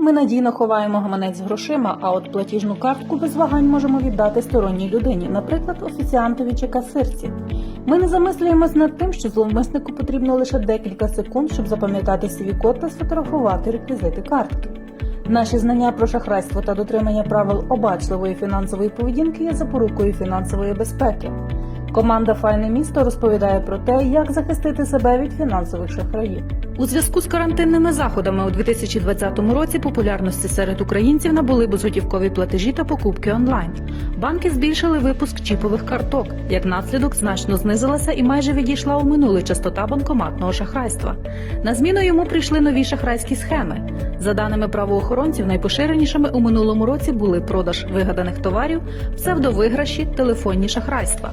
ми надійно ховаємо гаманець з грошима, а от платіжну картку без вагань можемо віддати сторонній людині, наприклад, офіціантові чи касирці. Ми не замислюємось над тим, що зловмиснику потрібно лише декілька секунд, щоб запам'ятати свій код та сфотографувати реквізити картки. Наші знання про шахрайство та дотримання правил обачливої фінансової поведінки є запорукою фінансової безпеки. Команда Файне місто розповідає про те, як захистити себе від фінансових шахраїв. У зв'язку з карантинними заходами у 2020 році популярності серед українців набули безготівкові платежі та покупки онлайн. Банки збільшили випуск чіпових карток. Як наслідок, значно знизилася і майже відійшла у минуле частота банкоматного шахрайства. На зміну йому прийшли нові шахрайські схеми. За даними правоохоронців, найпоширенішими у минулому році були продаж вигаданих товарів, псевдовиграші, телефонні шахрайства.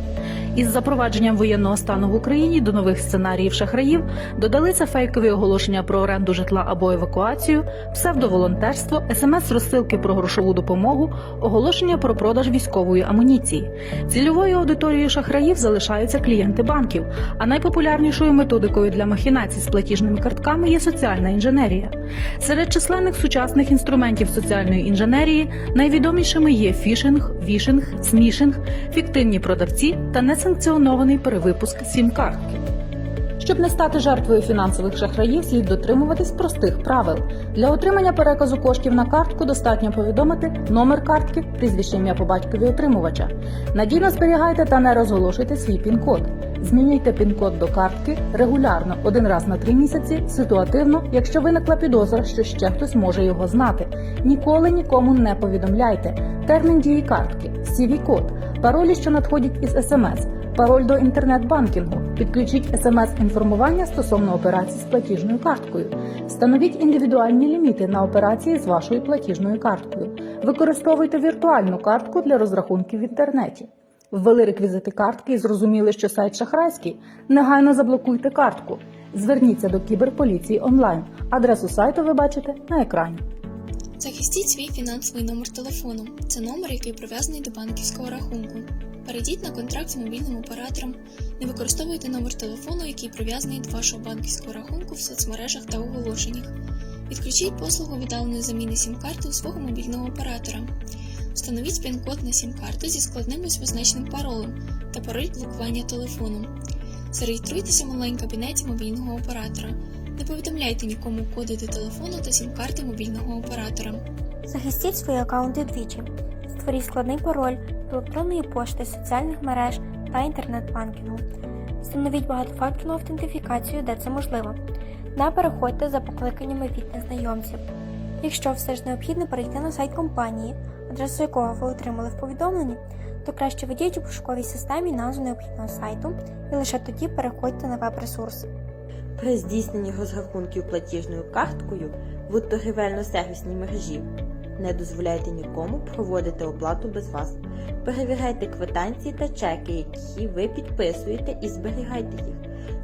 Із запровадженням воєнного стану в Україні до нових сценаріїв шахраїв додалися фейкові оголошення про оренду житла або евакуацію, псевдоволонтерство, смс-розсилки про грошову допомогу, оголошення про продаж військової амуніції. Цільовою аудиторією шахраїв залишаються клієнти банків, а найпопулярнішою методикою для махінацій з платіжними картками є соціальна інженерія. Серед численних сучасних інструментів соціальної інженерії найвідомішими є фішинг, вішинг, смішинг, фіктивні продавці та несанкціонований перевипуск сім-картки. Щоб не стати жертвою фінансових шахраїв, слід дотримуватись простих правил. Для отримання переказу коштів на картку достатньо повідомити номер картки, прізвище ім'я по батькові отримувача. Надійно зберігайте та не розголошуйте свій пін-код. Змінюйте пін-код до картки регулярно, один раз на три місяці, ситуативно, якщо виникла підозра, що ще хтось може його знати. Ніколи нікому не повідомляйте. Термін дії картки, CV-код, паролі, що надходять із СМС, пароль до інтернет-банкінгу. Підключіть смс-інформування стосовно операцій з платіжною карткою. Встановіть індивідуальні ліміти на операції з вашою платіжною карткою. Використовуйте віртуальну картку для розрахунків в інтернеті. Ввели реквізити картки і зрозуміли, що сайт шахрайський. Негайно заблокуйте картку. Зверніться до кіберполіції онлайн. Адресу сайту ви бачите на екрані. Захистіть свій фінансовий номер телефону. Це номер, який прив'язаний до банківського рахунку. Перейдіть на контракт з мобільним оператором. Не використовуйте номер телефону, який прив'язаний до вашого банківського рахунку в соцмережах та оголошеннях. Відключіть послугу віддаленої заміни сім-карти у свого мобільного оператора. Встановіть пін-код на сім-карту зі складним і двозначним паролем та пароль блокування телефону. Зареєструйтеся в онлайн-кабінеті мобільного оператора. Не повідомляйте нікому коди до телефону та сім-карти мобільного оператора. Захистіть свої аккаунти двічі. Створіть складний пароль електронної пошти, соціальних мереж та інтернет-банкінгу. Встановіть багатофакторну автентифікацію, де це можливо. Не переходьте за покликаннями від незнайомців. Якщо все ж необхідно перейти на сайт компанії, адресу якого ви отримали в повідомленні, то краще введіть у пошуковій системі назву необхідного сайту і лише тоді переходьте на веб-ресурс. При здійсненні розрахунків платіжною карткою в торгівельно-сервісній мережі не дозволяйте нікому проводити оплату без вас. Перевіряйте квитанції та чеки, які ви підписуєте, і зберігайте їх.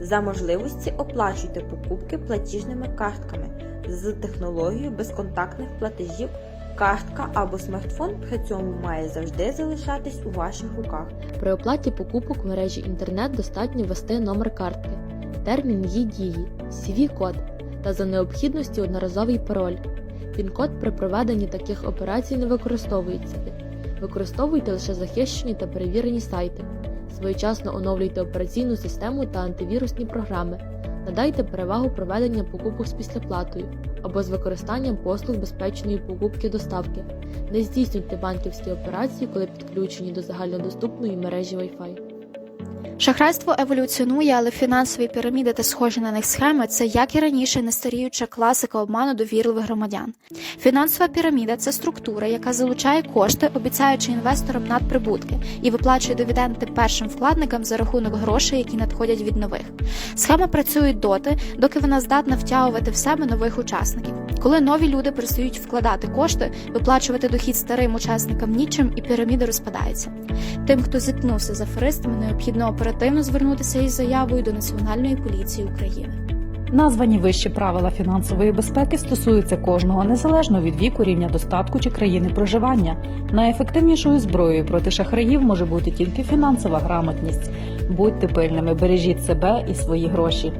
За можливості оплачуйте покупки платіжними картками з технологією безконтактних платежів. Картка або смартфон при цьому має завжди залишатись у ваших руках. При оплаті покупок в мережі інтернет достатньо ввести номер картки, термін її дії, CV-код та за необхідності одноразовий пароль. Пін-код при проведенні таких операцій не використовується. Використовуйте лише захищені та перевірені сайти. Своєчасно оновлюйте операційну систему та антивірусні програми. Надайте перевагу проведення покупок з післяплатою або з використанням послуг безпечної покупки доставки. Не здійснюйте банківські операції, коли підключені до загальнодоступної мережі Wi-Fi. Шахрайство еволюціонує, але фінансові піраміди та схожі на них схеми це як і раніше нестаріюча класика обману довірливих громадян. Фінансова піраміда це структура, яка залучає кошти, обіцяючи інвесторам надприбутки, і виплачує дивіденди першим вкладникам за рахунок грошей, які надходять від нових. Схема працює доти, доки вона здатна втягувати в себе нових учасників. Коли нові люди перестають вкладати кошти, виплачувати дохід старим учасникам нічим, і піраміда розпадається. Тим, хто зіткнувся з аферистами, необхідно оперативно звернутися із заявою до Національної поліції України. Названі вищі правила фінансової безпеки стосуються кожного незалежно від віку, рівня достатку чи країни проживання. Найефективнішою зброєю проти шахраїв може бути тільки фінансова грамотність. Будьте пильними, бережіть себе і свої гроші.